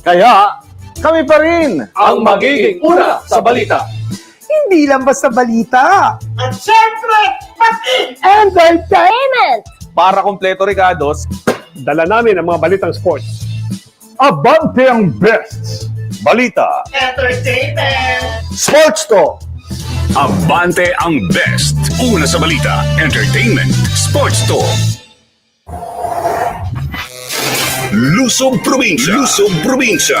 Kaya, kami pa rin ang magiging una sa balita. Hindi lang basta balita. At syempre, pati Entertainment! para kompleto Ricardos, Dala namin ang mga balitang sports. abante ang best. Balita, entertainment. sports to, Abante ang best. Una sa balita, entertainment, sports to. Luzon Probinsya. Luzon Probinsya.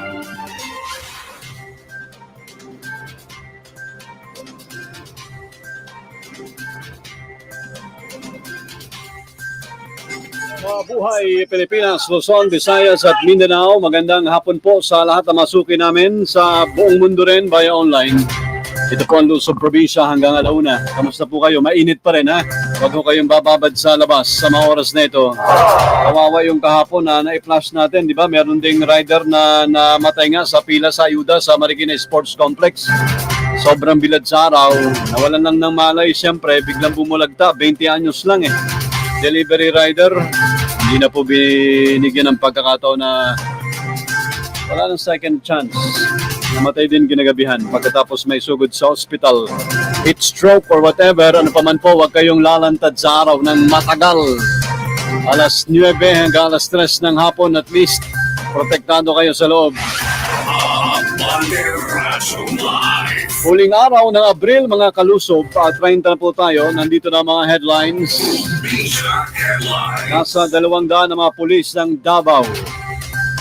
buhay Pilipinas, Luzon, Visayas at Mindanao. Magandang hapon po sa lahat ng masuki namin sa buong mundo rin via online. Ito po ang Luzon Probinsya hanggang alauna. Kamusta po kayo? Mainit pa rin ha? Huwag po kayong bababad sa labas sa mga oras na ito. Kawawa yung kahapon na na-flash natin, di ba? Meron ding rider na namatay nga sa pila sa ayuda sa Marikina Sports Complex. Sobrang bilad sa araw. Nawalan lang ng malay, siyempre, biglang bumulagta. 20 anyos lang eh delivery rider, hindi na po binigyan ng pagkakataon na wala ng second chance. Namatay din kinagabihan pagkatapos may sugod sa hospital. Heat stroke or whatever, ano pa man po, huwag kayong lalantad sa araw ng matagal. Alas 9 hanggang alas 3 ng hapon at least, protektado kayo sa loob. Huling araw ng Abril, mga kalusob, at 30 na po tayo. Nandito na mga headlines. Nasa dalawang daan ng mga pulis ng Davao.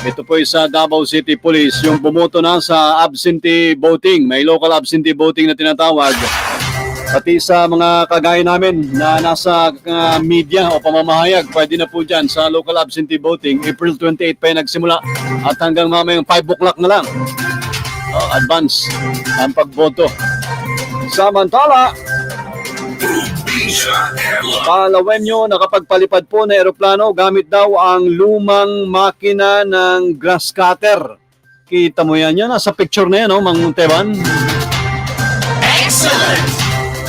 Ito po sa Davao City Police, yung bumoto na sa absentee voting. May local absentee voting na tinatawag. Pati sa mga kagaya namin na nasa uh, media o pamamahayag, pwede na po dyan sa local absentee voting. April 28 pa yung nagsimula at hanggang mamayang 5 o'clock na lang. Uh, advance ang pagboto. Samantala, Headline. Palawenyo nakapagpalipad po na eroplano gamit daw ang lumang makina ng grass cutter. Kita mo yan yan, nasa picture na yan, no, Mang Teban? Excellent.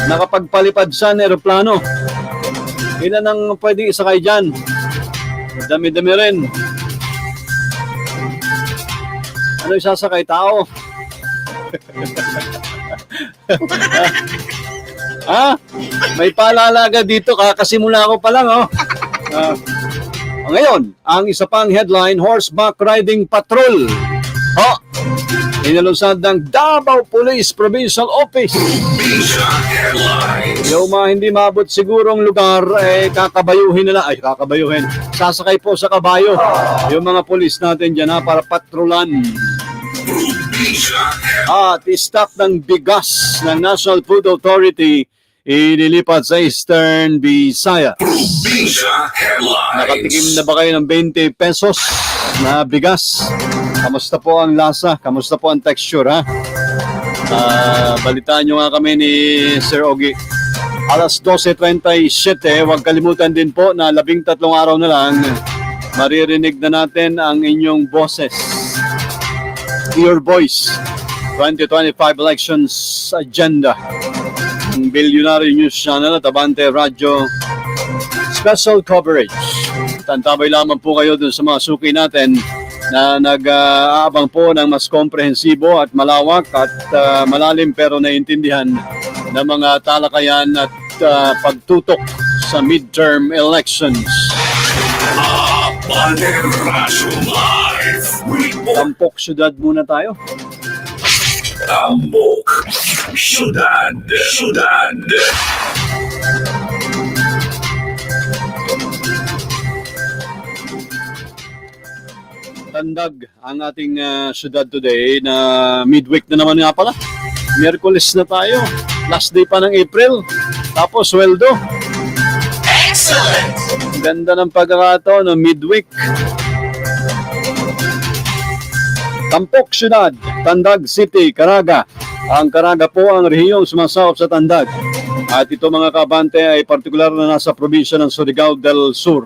Nakapagpalipad siya ng eroplano. Ilan ang pwede isakay dyan? Dami-dami rin. Ano isasakay tao? ha? May palalaga dito, kakasimula ko pa lang, oh. Ah, ngayon, ang isa pang headline, horseback riding patrol. Oh, inalusad ng Davao Police Provincial Office. Yung mga hindi mabot sigurong lugar, eh, kakabayuhin nila. Ay, kakabayuhin. Sasakay po sa kabayo. Yung mga polis natin dyan, ha, para patrolan. At stock ng bigas ng National Food Authority inilipat sa Eastern Visayas. Nakatikim na ba kayo ng 20 pesos na bigas? Kamusta po ang lasa? Kamusta po ang texture, ha? Ah, balitaan nyo nga kami ni Sir Ogie. Alas 12.37, huwag kalimutan din po na labing tatlong araw na lang, maririnig na natin ang inyong boses. Your Voice 2025 Elections Agenda. Ang Billionaire News Channel at Abante Radio special coverage. Tantabay lamang po kayo dun sa mga suki natin na nag-aabang po ng mas komprehensibo at malawak at ah, malalim pero naiintindihan ng mga talakayan at ah, pagtutok sa midterm elections. Abante Radyo Live. Tampok syudad muna tayo. Tambok. Syudad. Syudad. Tandag ang ating ah, syudad today na midweek na naman nga pala. Miyerkules na tayo. Last day pa ng April. Tapos sweldo. Excellent. Ganda ng pagkakataon, no? midweek. Tampok Syudad, Tandag City, Caraga. Ang Caraga po ang rehiyong sumasakop sa Tandag. At ito mga kabante ay partikular na nasa probinsya ng Surigao del Sur.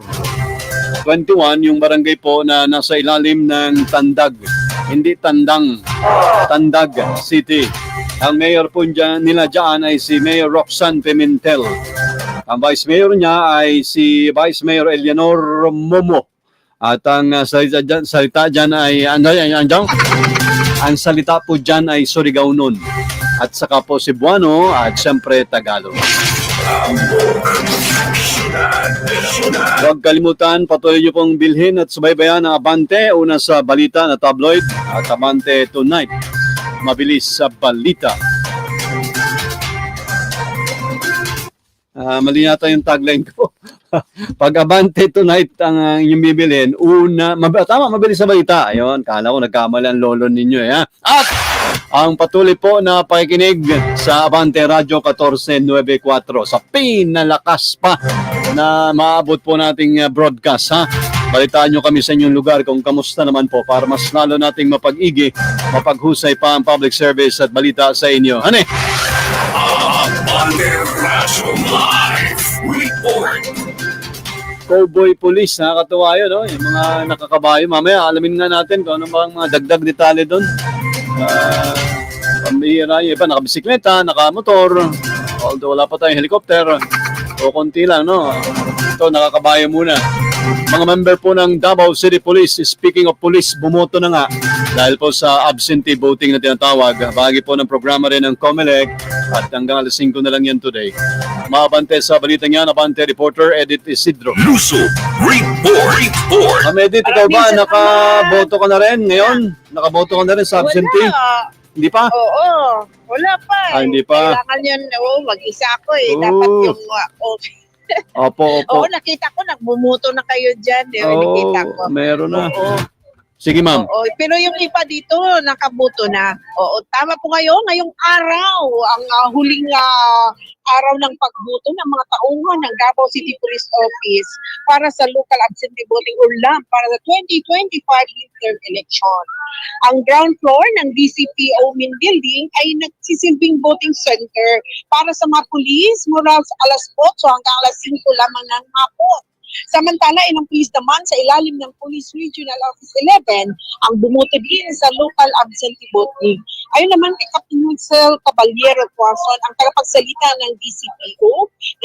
21 yung barangay po na nasa ilalim ng Tandag. Hindi Tandang, Tandag City. Ang mayor po dyan, nila dyan ay si Mayor Roxanne Pimentel. Ang vice mayor niya ay si Vice Mayor Eleanor Momo. At ang uh, salita dyan, salita dyan ay, ano yan, yan, ang salita po dyan ay Surigao nun. At saka po Cebuano at siyempre Tagalog. Huwag kalimutan, patuloy niyo pong bilhin at subaybayan ang Abante, una sa balita na tabloid at Abante Tonight. Mabilis sa balita. Ah, mali yata yung tagline ko. Pag Abante Tonight ang uh, inyong bibilhin, una, mab- tama, mabilis sa balita. Ayun, kala ko nagkamali ang lolo ninyo eh. Ha? At ang patuloy po na pakikinig sa Abante Radio 1494 sa pinalakas pa na maabot po nating uh, broadcast ha. Balitaan nyo kami sa inyong lugar kung kamusta naman po para mas lalo nating mapag-igi, mapaghusay pa ang public service at balita sa inyo. Ano Radyo Live Report. Cowboy Police, nakakatuwa yun, no? Yung mga nakakabayo. Mamaya, alamin nga natin kung ano bang mga dagdag detalye doon. Ah, pambihira yung iba, nakabisikleta, nakamotor. Although wala pa tayong helicopter. O konti lang, no? Ito, nakakabayo muna. Mga member po ng Davao City Police, speaking of police, bumoto na nga dahil po sa absentee voting na tinatawag. Bahagi po ng programa rin ng COMELEC at hanggang alas 5 na lang yan today. Mabante sa balita niya, Abante reporter Edith Isidro. Luso Report. Report. Ma'am Edith, ikaw ba nakaboto ka na rin ngayon? Nakaboto ka na rin sa absentee? Wala. Hindi pa? Oo. Wala pa. Ah, eh. hindi pa. Kailangan yun, oo, mag-isa ako eh. Oo. Dapat yung, uh, oh, Opo, oo, opo. nakita ko, nagbumuto na kayo dyan. Eh, Oo, nakita ko. meron na. Oo. Sige ma'am. Oo, pero yung iba dito, nakabuto na. Oo, tama po kayo. Ngayong araw, ang ah, huling ah, araw ng pagbuto ng mga tauhan ng Davao City Police Office para sa local absentee voting or para sa 2025 midterm election. Ang ground floor ng DCPO main building ay nagsisilbing voting center para sa mga pulis mula sa alas 8 hanggang alas 5 lamang ng hapon. Samantala, ilang pulis naman sa ilalim ng Police Regional Office 11 ang bumuto din sa local absentee voting. Ayon naman kay Captain Wilson Caballero Tuason, ang tagapagsalita ng DCPO,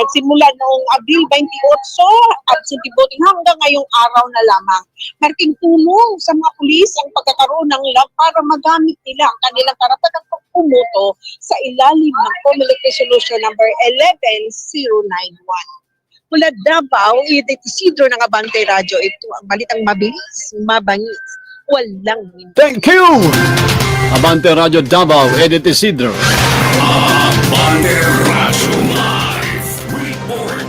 nagsimula noong Abril 28 absentee voting hanggang ngayong araw na lamang. Marking tulong sa mga pulis ang pagkakaroon ng lab para magamit nila ang kanilang karapatang pagpumoto sa ilalim ng COMELEC Resolution number 11091 mula Davao, Edith Isidro ng Abante Radio. Ito ang balitang mabilis, mabangis, walang Thank you! Abante Radio Davao, Edith Isidro. Abante Radyo Live Report.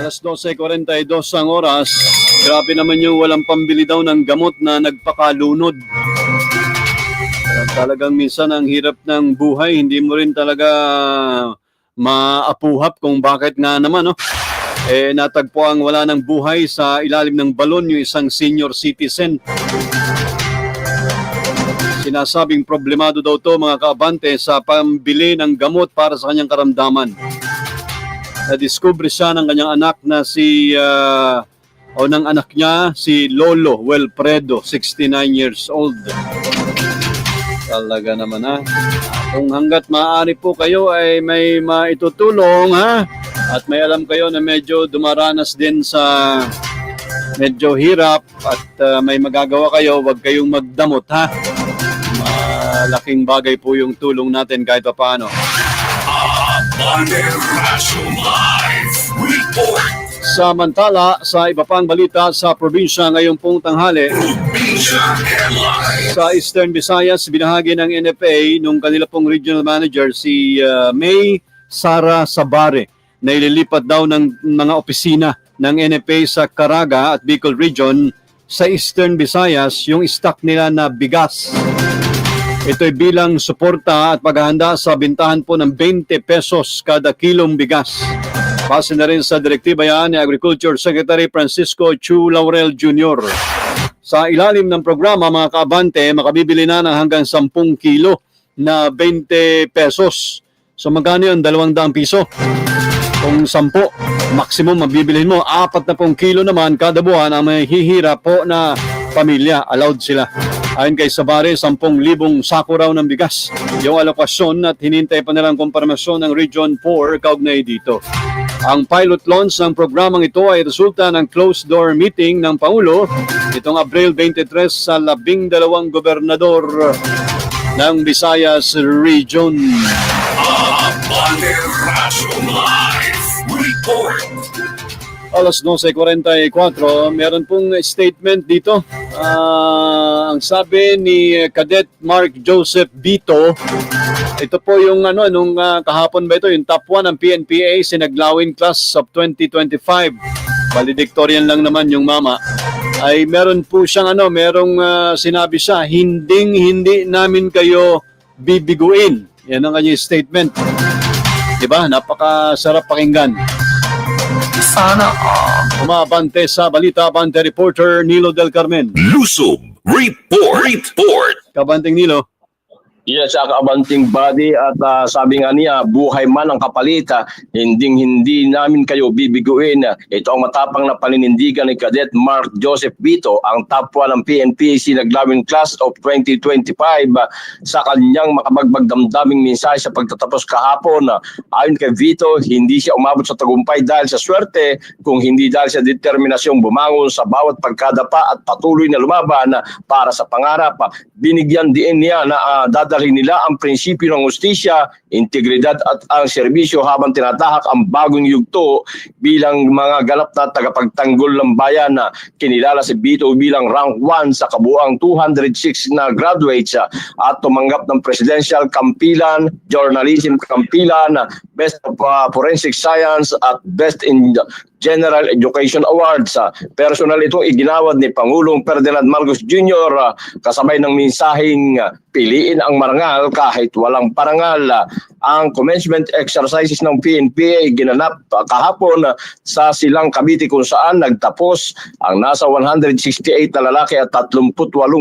Alas 12.42 ang oras. Grabe naman yung walang pambili daw ng gamot na nagpakalunod. Talagang minsan ang hirap ng buhay, hindi mo rin talaga maapuhap kung bakit nga naman, no? Eh, natagpo ang wala ng buhay sa ilalim ng balon yung isang senior citizen. Sinasabing problemado daw to mga kaabante sa pambili ng gamot para sa kanyang karamdaman. Na-discover siya ng kanyang anak na si ah, o ng anak niya si Lolo Welpredo, 69 years old. Talaga naman ha. Kung hanggat maaari po kayo ay may maitutulong ha at may alam kayo na medyo dumaranas din sa medyo hirap at ah, may magagawa kayo, wag kayong magdamot ha. Malaking bagay po yung tulong natin kahit pa paano. Samantala, sa iba pang balita sa probinsya ngayong pong tanghali. Sa Eastern Visayas, binahagi ng NFA nung kanila pong regional manager si uh, May Sara Sabare na ililipat daw ng mga opisina ng NFA sa Caraga at Bicol Region sa Eastern Visayas yung stock nila na bigas. Ito'y bilang suporta at paghahanda sa bintahan po ng 20 pesos kada kilong bigas. Base na rin sa direktiba yan ni Agriculture Secretary Francisco Chu Laurel Jr. Sa ilalim ng programa, mga kaabante, makabibili na ng hanggang 10 kilo na 20 pesos. So magkano yun? 200 piso. Kung 10, maximum mabibilhin mo. 40 kilo naman kada buwan ang may hihirap po na pamilya. Allowed sila. Ayon kay Sabare, 10,000 sako raw ng bigas. Yung alokasyon at hinintay pa nilang komparmasyon ng Region 4 kaugnay dito. Ang pilot launch ng programang ito ay resulta ng closed-door meeting ng Pangulo itong Abril 23 sa labing dalawang gobernador ng Visayas Region. Radyo Live Report. Alas 12.44, meron pong statement dito. Ah, ang sabi ni Cadet Mark Joseph Bito, ito po yung ano, nung ah, kahapon ba ito, yung top 1 ng PNPA, sinaglawin class of 2025. Valedictorian lang naman yung mama. Ay meron po siyang ano, merong ah, sinabi siya, hinding hindi namin kayo bibiguin. Yan ang kanyang statement. Diba? Napakasarap pakinggan. Umabante sa balita, Abante reporter Nilo Del Carmen. Lusob Report. Report. Kabanting Nilo. Yes, sa kabanting body at ah, sabi nga niya, buhay man ang kapalita, hinding hindi namin kayo bibiguin. Ito ang matapang na paninindigan ni Cadet Mark Joseph Vito, ang top 1 ng PNP Sinaglawin Class of 2025 ah, sa kanyang makabagbagdamdaming mensahe sa pagtatapos kahapon. Ah, Ayon kay Vito, hindi siya umabot sa tagumpay dahil sa swerte, kung hindi dahil sa determinasyong bumangon sa bawat pagkadapa at patuloy na lumaban ah, para sa pangarap. Ah, Binigyan din niya na ah, dadalhin nila ang prinsipyo ng ustisya, integridad at ang serbisyo habang tinatahak ang bagong yugto bilang mga ganap na tagapagtanggol ng bayan na kinilala si Bito bilang rank 1 sa kabuang 206 na graduates at tumanggap ng Presidential Kampilan, Journalism Kampilan, Best of ah, Forensic Science at Best in General Education Awards. Ah, Personal ito iginawad ni Pangulong Ferdinand Marcos Jr. ah, kasabay ng mensaheng ah, piliin ang marangal kahit walang parangal. Ang commencement exercises ng PNPA ginanap ah, kahapon ah, sa Silang Cavite kung saan nagtapos ang nasa 168 na lalaki at 38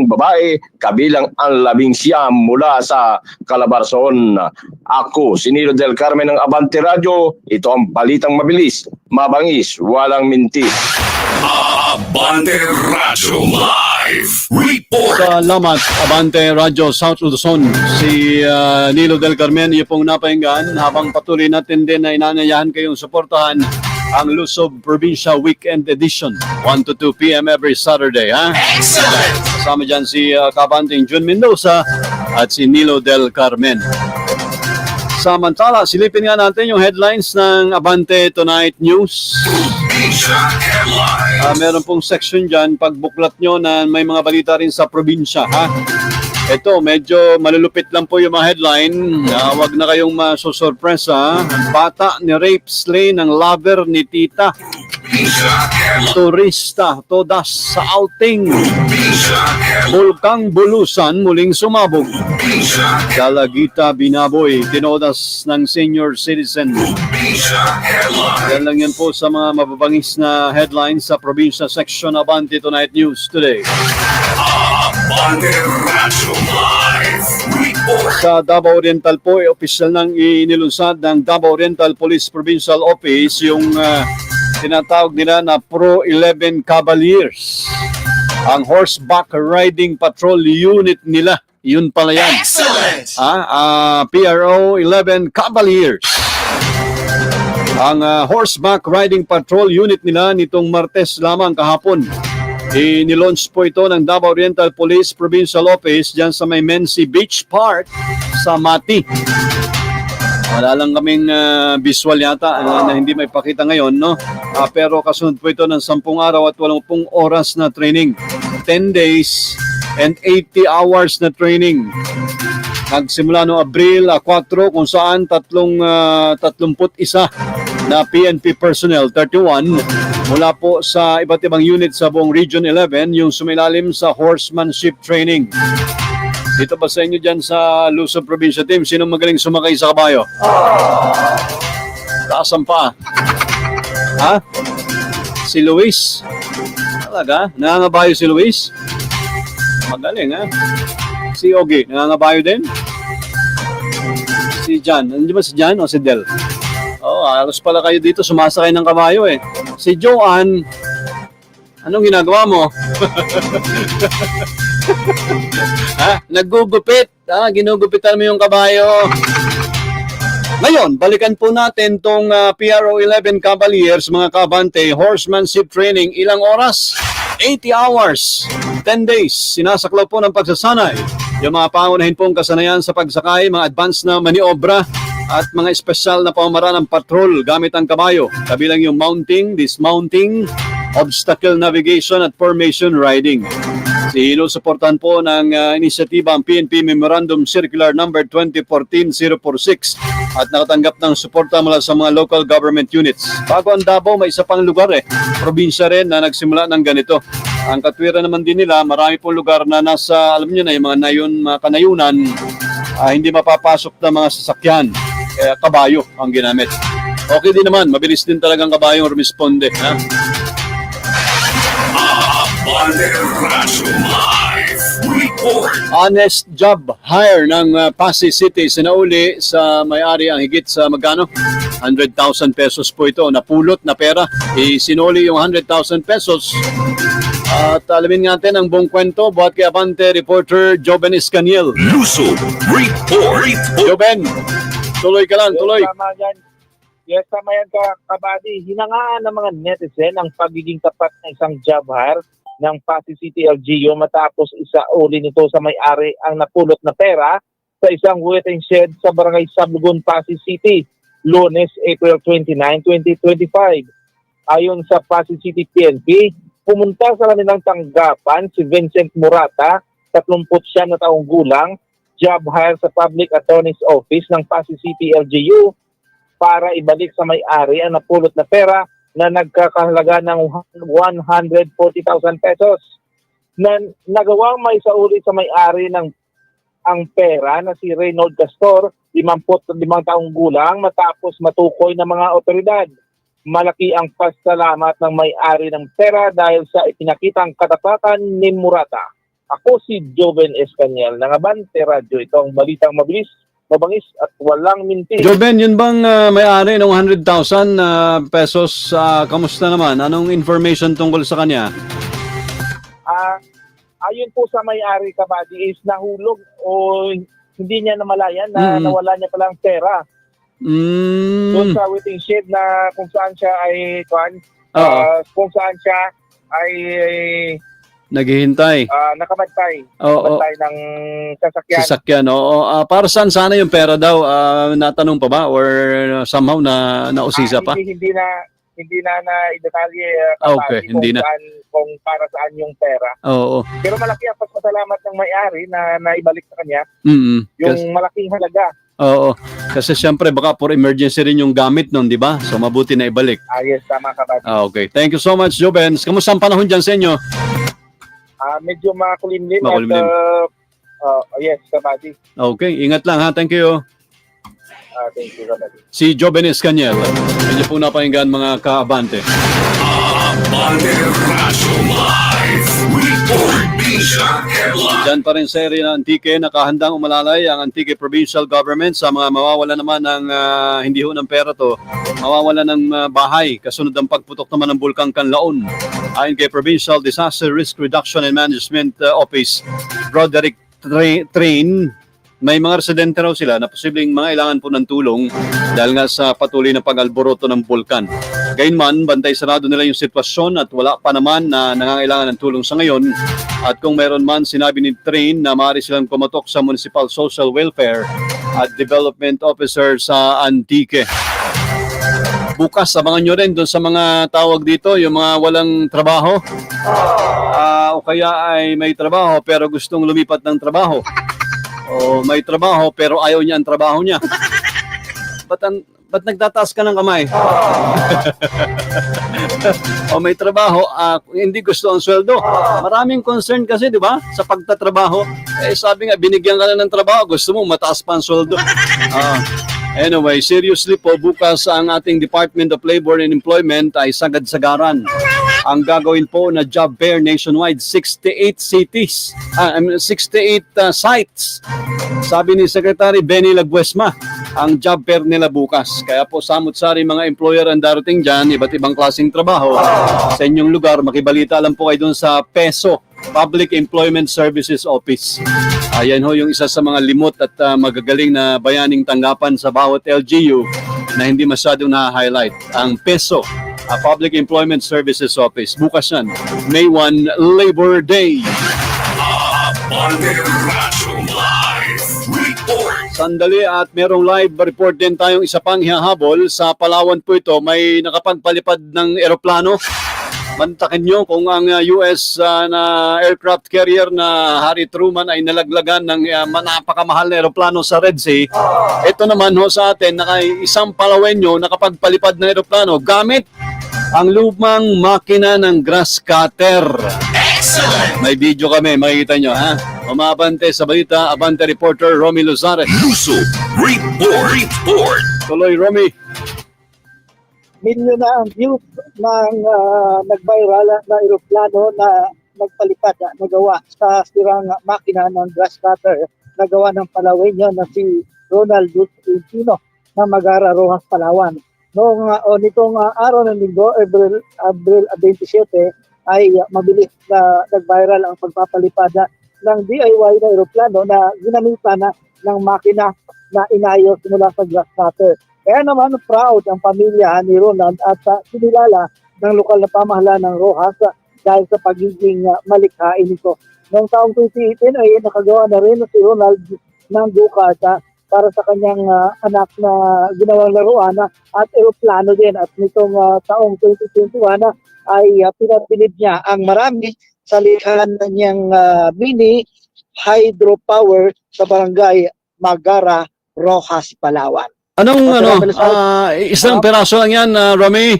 babae kabilang ang labing siyam mula sa Calabarzon. Ako, si Nilo Del Carmen ng Abante Radio. Ito ang balitang mabilis, mabangis, walang mintis. Abante Radyo Live Report. Salamat, Abante Radio South Luzon. Si ah, Nilo Del Carmen, iyo pong napahinggan habang patuloy natin din na inanayahan kayong suportahan ang Lusob Provincia Weekend Edition. 1 to 2 p.m. every Saturday. Ha? Excellent! Kasama dyan si uh, Kabanting Jun Mendoza at si Nilo Del Carmen. Samantala, silipin nga natin yung headlines ng Abante Tonight News. Ah, meron pong section dyan, pagbuklat nyo na may mga balita rin sa probinsya. Ha? Ito, medyo malulupit lang po yung mga headline. Ah, wag na kayong masusurpresa. Bata ni rape slay ng lover ni tita. Turista, todas sa outing. Bulkang Bulusan muling sumabog. Dalagita Binaboy, tinodas ng senior citizen. Yan lang yan po sa mga mababangis na headlines sa probinsya section Abante Tonight News today. Sa Davao Oriental po, eh, opisyal nang inilunsad ng Davao Oriental Police Provincial Office yung ah, tinatawag nila na Pro 11 Cavaliers. Ang horseback riding patrol unit nila. Yun pala yan. Excellent! PRO 11 Cavaliers. Ang ah, horseback riding patrol unit nila nitong Martes lamang kahapon. Inilaunch po ito ng Davao Oriental Police Provincial Office dyan sa may Mensi Beach Park sa Mati. Wala lang kaming ah, visual yata ah, na hindi may pakita ngayon, no? Ah, pero kasunod po ito ng 10 araw at 80 oras na training. 10 days and 80 hours na training. Nagsimula no Abril ah, 4 kung saan tatlong ah, 31 na PNP personnel 31 mula po sa iba't ibang unit sa buong Region 11 yung sumilalim sa horsemanship training. Dito ba sa inyo dyan sa Luzon Provincia Team, sino magaling sumakay sa kabayo? Taas ang paa. Ha? Si Luis? Talaga? Nangangabayo si Luis? Magaling, ha? Si Ogie, nangangabayo din? Si Jan. Nandiyan ba si Jan o si Del? Halos pala kayo dito sumasakay ng kabayo eh. Si Joanne, anong ginagawa mo? ha? Naggugupit. Ah, ginugupitan mo yung kabayo. Ngayon, balikan po natin tong ah, PRO 11 Cavaliers, mga kabante, horsemanship training, ilang oras? 80 hours, 10 days, sinasaklaw po ng pagsasanay. Yung mga pangunahin pong kasanayan sa pagsakay, mga advanced na maniobra, at mga espesyal na pamamaraan ng patrol gamit ang kabayo, kabilang yung mounting, dismounting, obstacle navigation at formation riding. Sinusuportahan po ng uh, inisyatiba ang PNP Memorandum Circular Number 2014-046 at nakatanggap ng suporta mula sa mga local government units. Bago ang Davao, may isa pang lugar eh, probinsya rin na nagsimula ng ganito. Ang katwiran naman din nila, marami pong lugar na nasa, alam niyo na, yung mga nayon, mga kanayunan, ah, hindi mapapasok na mga sasakyan. Kaya kabayo ang ginamit. Okay din naman, mabilis din talagang kabayo ang rumisponde. Ha? Honest job hire ng uh, Pasay City sinauli sa may-ari ang higit sa magkano? 100,000 pesos po ito. Napulot na pera. Isinuli yung 100,000 pesos. At alamin natin ang buong kwento. Buhat kay Abante reporter Joben Escaniel. Luso Report. Joben, tuloy ka lang, tuloy. Tama yan. Yes, tama yan ka, kabady. Hinangaan ng mga netizen ang pagiging tapat ng isang job hire ng Pasay City LGU matapos isa uli nito sa may-ari ang napulot na pera sa isang waiting shed sa barangay Sablugon, Pasay City, lunes, April 29, 2025. Ayon sa Pasay City PNP, pumunta sa kanilang tanggapan si Vincent Murata, 39 na taong gulang, job hire sa Public Attorney's Office ng Pasay City LGU para ibalik sa may-ari ang napulot na pera na nagkakahalaga ng 140,000 pesos. Na nagawang may sauli sa may-ari ng ang pera na si Reynold Castor, 55 taong gulang matapos matukoy ng mga otoridad. Malaki ang pasalamat ng may-ari ng pera dahil sa ipinakitang katapatan ni Murata. Ako si Joven Escaniel ng Abante Radio. Ito ang balitang mabilis, mabangis at walang minti. Joben, yun bang uh, may-ari ng 100,000 uh, pesos? ah, kamusta naman? Anong information tungkol sa kanya? Ah, ayon po sa may-ari kabady is nahulog o hindi niya namalayan na Mm. nawala niya palang pera doon Mm, sa waiting shed na kung saan siya ay kwan, Oo. ah, kung saan siya ay naghihintay. ah, nakamatay Oo. matay ng sasakyan. Sasakyan, oo. Ah, para saan sana yung pera daw? Ah, natanong pa ba? Or somehow na nausisa Ah, pa? Hindi, hindi na hindi na na detalye Ah, okay, hindi kung na. Saan, kung para saan yung pera. Oo. Pero malaki ang pasasalamat ng may-ari na naibalik sa kanya Mm yung Kasi, malaking halaga. oo. Kasi siyempre baka for emergency rin yung gamit nun, di ba? So mabuti na ibalik. Ah, yes, tama ka ba? Ah, okay. Thank you so much, Joben. Kamusta ang panahon dyan sa inyo? Ah, medyo makulimlim, Makulimlim. at uh, uh, yes, kabady. Okay, ingat lang ha. Thank you. Ah, thank you, kabady. Si Joben Escaniel. Medyo po napakinggan mga kaabante. Banderazo Live Report. Diyan pa rin area ng Antique, nakahandang umalalay ang Antique Provincial Government sa mga mawawala naman ng ah, hindi ho ng pera to, mawawala ng ah, bahay kasunod ng pagputok naman ng Bulkang Kanlaon. Ayon kay Provincial Disaster Risk Reduction and Management ah, Office, Roderick Tra- Train, may mga residente raw sila na posibleng mga ilangan po ng tulong dahil nga sa patuloy na pag-alboroto ng bulkan. Gayunman, bantay sarado nila yung sitwasyon at wala pa naman na nangangailangan ng tulong sa ngayon. At kung meron man, sinabi ni Train na maaari silang kumatok sa Municipal Social Welfare at Development Officer sa Antique. Bukas, abangan nyo rin doon sa mga tawag dito, yung mga walang trabaho. Ah, o kaya ay may trabaho pero gustong lumipat ng trabaho. O may trabaho pero ayaw niya ang trabaho niya. Ba't, ang, ba't nagtataas ka ng kamay? o may trabaho, ah, hindi gusto ang sweldo. Maraming concern kasi, di ba? Sa pagtatrabaho. Eh, sabi nga, binigyan ka na ng trabaho, gusto mo mataas pa ang sweldo. Ah, anyway, seriously po, bukas ang ating Department of Labor and Employment ay sagad-sagaran. Ang gagawin po na job fair nationwide 68 cities mean, 68 uh, sites. Sabi ni Secretary Benny Laguesma ang job fair nila bukas. Kaya po samot-sari mga employer ang darating dyan iba't ibang klaseng trabaho. Sa inyong lugar makibalita lang po kayo dun sa PESO Public Employment Services Office. Ayan ho yung isa sa mga limot at ah, magagaling na bayaning tanggapan sa bawat LGU na hindi masyadong na-highlight. Ang PESO a Public Employment Services Office. Bukas yan, May 1, Labor Day. Sandali at merong live report din tayong isa pang hihahabol. Sa Palawan po ito, may nakapagpalipad ng eroplano. Mantakin nyo kung ang uh, US uh, na aircraft carrier na Harry Truman ay nalaglagan ng uh, napakamahal na eroplano sa Red Sea. Ito naman ho sa atin, naka isang Palawenyo nakapagpalipad ng eroplano gamit ang lumang makina ng grass cutter. May video kami, makikita nyo ha. Umabante sa balita, Abante reporter Romy Luzares. Lusob Report. Report. Tuloy Romy. Milyon na ang views ng ah, nag-viral na aeroplano na nagpalipad na nagawa sa sirang makina ng grass cutter nagawa ng Palawenyo na si Ronald Dutino na Magara Rojas, Palawan. Noong uh, o nitong ah, araw ng linggo, April, April 27, ay ah, mabilis na nag-viral ang pagpapalipad na ng DIY na aeroplano na ginamitan na ng makina na inayos mula sa grass cutter. Kaya naman proud ang pamilya ni Ronald at uh, sinilala ng lokal na pamahalaan ng Rojas ah, dahil sa pagiging uh, malikhain nito. Noong taong 2018 ay nakagawa na rin si Ronald ng Ducata para sa kanyang ah, anak na ginawang laruan ah, at aeroplano din at nitong ah, taong 2021 ah, ay uh, pinabilib niya ang marami sa likhan niyang ah, mini hydropower sa barangay Magara, Rojas, Palawan. Anong ano, ah, isang peraso lang yan, ah, Romy?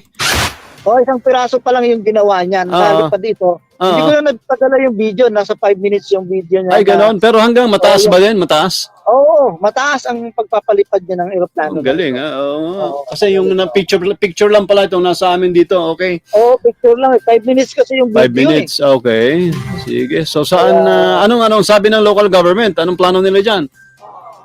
O, isang piraso pa lang yung ginawa niyan. Oo. Lalo pa dito. Hindi ko Oo. na nagpadala yung video. Nasa 5 minutes yung video niya. Ay, na- ganon. Pero hanggang mataas ba din? Mataas? Oo, mataas ang pagpapalipad niya ng aeroplano. Ang galing, ah. Oo. Kasi yung na picture, picture lang pala itong nasa amin dito. Okay. Oo, picture lang. 5 minutes kasi yung video. Five minutes. Okay. Sige. So saan, ah, anong, anong sabi ng local government? Anong plano nila dyan?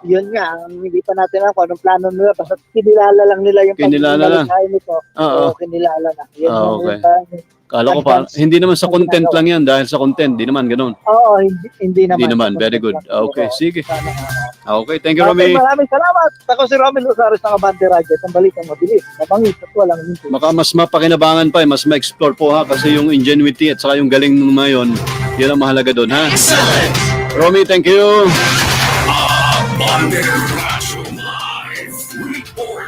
Yun nga, ang hindi pa natin alam kung anong plano nila. Basta kinilala lang nila yung Kinilala lang. nito. Oo. Oo, kinilala na. Yun yung- okay. yung- Kala ko pa, hindi naman sa content lang yan dahil sa content, di naman ganun. Oo, hindi, hindi naman. Hindi naman. Very good. Okay, sige. Okay, thank you, Romy. maraming salamat. Ako si Romel Rosario ng Abante Radio. Ang balitang mabilis, mabangis at walang minti. Baka mas mapakinabangan pa, eh, mas ma-explore po ha, kasi yung ingenuity at saka yung galing ng mga yun, yun ang mahalaga doon ha. Romy, thank you.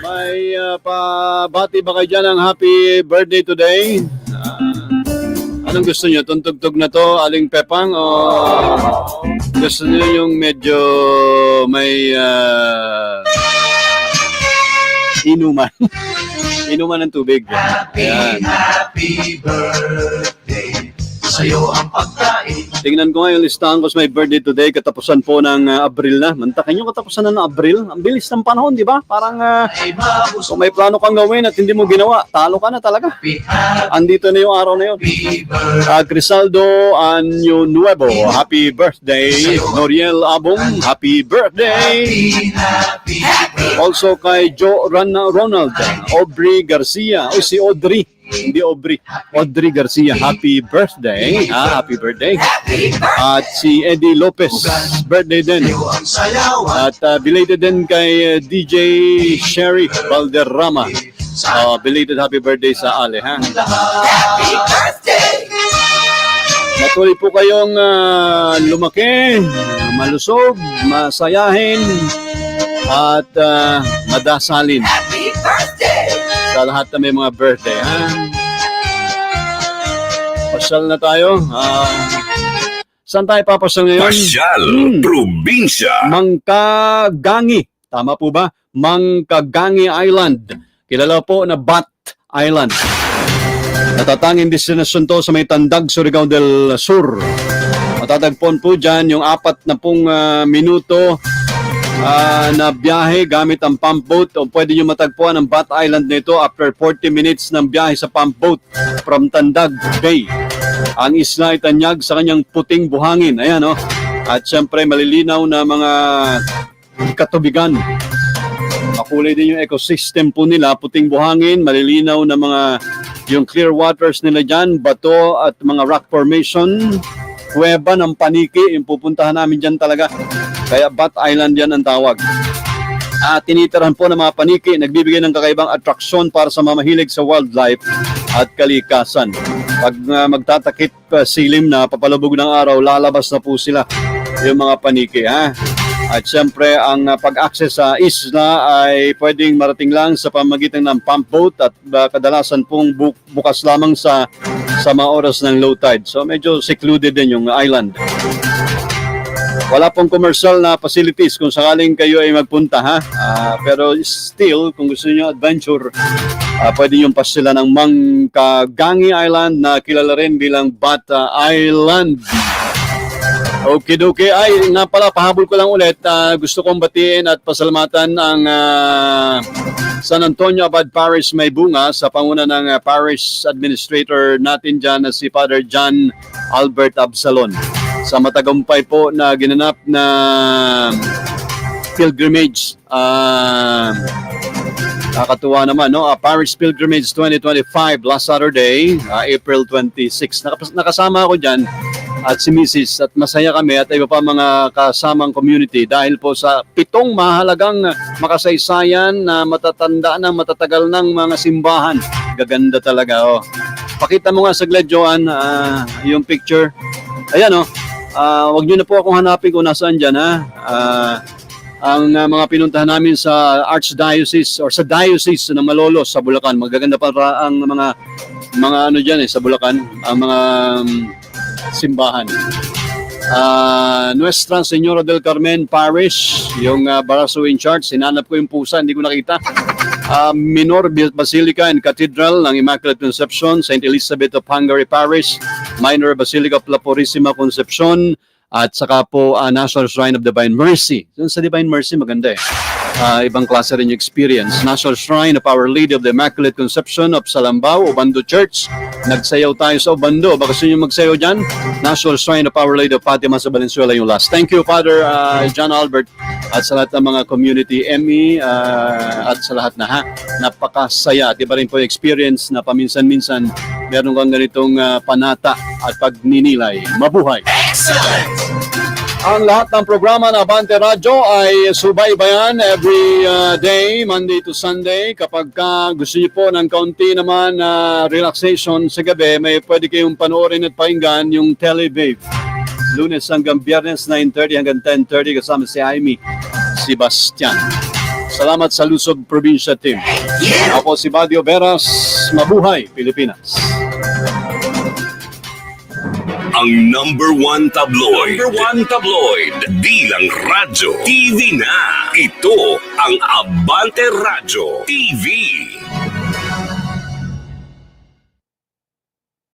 May uh, pabati ba kayo dyan ng happy birthday today? Ah, anong gusto nyo? Tuntugtog na to, aling pepang? O gusto nyo yung medyo may ah, inuman? inuman ng tubig. Ayan. Happy birthday Sa'yo ang pagkain Tingnan ko nga yung listahan ko sa may birthday today, katapusan po ng ah, Abril na. Mantakin nyo katapusan na ng Abril. Ang bilis ng panahon, di ba? Parang ah, mabusog kung may plano kang gawin at hindi mo ginawa, talo ka na talaga. Andito na yung araw na yun. Happy Uh, Crisaldo Año Nuevo, happy birthday. Noriel Abong, happy birthday. Happy Happy Also kay Joe Ran Ronald, Aubrey Garcia, o si Audrey, hindi Aubrey, Audrey Garcia, happy birthday. Ah, happy birthday. At si Eddie Lopez, birthday din. At uh, belated din kay uh, DJ Sherry Valderrama. Uh, belated happy birthday sa Ale, ha? Happy birthday Patuloy po kayong ah, lumaki, malusog, masayahin, at ah, madasalin sa lahat na may mga birthday. Ha? Pasyal na tayo. Ah, saan tayo papasyal ngayon? Pasyal Hmm. Probinsya. Mangkagangi. Tama po ba? Mangkagangi Island. Kilala po na Bat Island. Natatanging destinasyon to sa may Tandag, Surigao del Sur. Matatagpon po dyan yung apat na pong ah, minuto ah, na biyahe gamit ang pump boat o pwede nyo matagpuan ang Bat Island nito after 40 minutes ng biyahe sa pump boat from Tandag Bay. Ang isla ay tanyag sa kanyang puting buhangin. Ayan oh. At syempre malilinaw na mga katubigan. Makulay din yung ecosystem po nila, puting buhangin, malilinaw na mga yung clear waters nila dyan, bato at mga rock formation, kuweba ng paniki, yung pupuntahan namin dyan talaga. Kaya Bat Island yan ang tawag. At tinitirahan po ng mga paniki, nagbibigay ng kakaibang atraksyon para sa mga mahilig sa wildlife at kalikasan. Pag uh, magtatakip uh, silim na papalubog ng araw, lalabas na po sila yung mga paniki. Ha? At siyempre, ang uh, pag-access sa isla ay pwedeng marating lang sa pamagitan ng pump boat at uh, kadalasan pong bu- bukas lamang sa sa mga oras ng low tide. So medyo secluded din yung island. Wala pong commercial na facilities kung sakaling kayo ay magpunta ha. Ah, pero still, kung gusto niyo adventure, ah, pwede yung pasila ng Mangkagangi Island na kilala rin bilang Bata Island. Okay, okay. Ay, nga pala, pahabol ko lang ulit. Ah, gusto kong batiin at pasalamatan ang ah, San Antonio Abad Parish May Bunga sa panguna ng ah, Parish Administrator natin dyan na si Father John Albert Absalon sa matagumpay po na ginanap na pilgrimage. Ah, Nakakatuwa naman, no? Ah, Parish Pilgrimage 2025 last Saturday, ah, April 26. Nakas- nakasama ako dyan at si Mrs. at masaya kami at iba pa mga kasamang community dahil po sa pitong mahalagang makasaysayan na matatanda na matatagal ng mga simbahan. Gaganda talaga, oh. Pakita mo nga saglit, Joan, ah, yung picture. Ayan, oh. Ah, wag niyo na po akong hanapin kung nasaan dyan, ha? Ah, ang uh, mga pinuntahan namin sa Archdiocese or sa Diocese ng Malolos sa Bulacan. Magaganda pa ang mga mga ano diyan eh sa Bulacan, ang mga um, simbahan. Ah, Nuestra Señora del Carmen Parish, yung uh, Baraso in charge, sinanap ko yung pusa, hindi ko nakita. Ah, Minor Basilica and Cathedral ng Immaculate Conception, St. Elizabeth of Hungary Parish, Minor Basilica of La Purísima Concepcion, at saka po ah, National Shrine of Divine Mercy. Dun sa Divine Mercy, maganda eh. Ah, ibang klase rin yung experience. National Shrine of Our Lady of the Immaculate Conception of Salambao, Obando Church. Nagsayaw tayo sa Obando. Baka gusto nyo magsayaw dyan? National Shrine of Our Lady of Fatima sa Valenzuela yung last. Thank you, Father ah, John Albert at sa lahat ng mga community ME ah, at sa lahat na ha. Napakasaya at iba rin po yung experience na paminsan-minsan meron kang ganitong ah, panata at pagninilay. Mabuhay! Ang lahat ng programa ng Abante Radyo ay subaybayan every uh, day, Monday to Sunday. Kapag ka gusto niyo po ng kaunti naman na relaxation sa gabi, may pwede kayong panoorin at pakinggan yung Telebabe. Lunes hanggang Biyernes, 9.30 hanggang 10.30 kasama si Amy Sebastian. Salamat sa Luzon Provincia Team. Ako si Badio Veras, Mabuhay, Pilipinas. Ang number one tabloid. Number one tabloid. Di lang radyo. TV na. Ito ang Abante Radyo TV.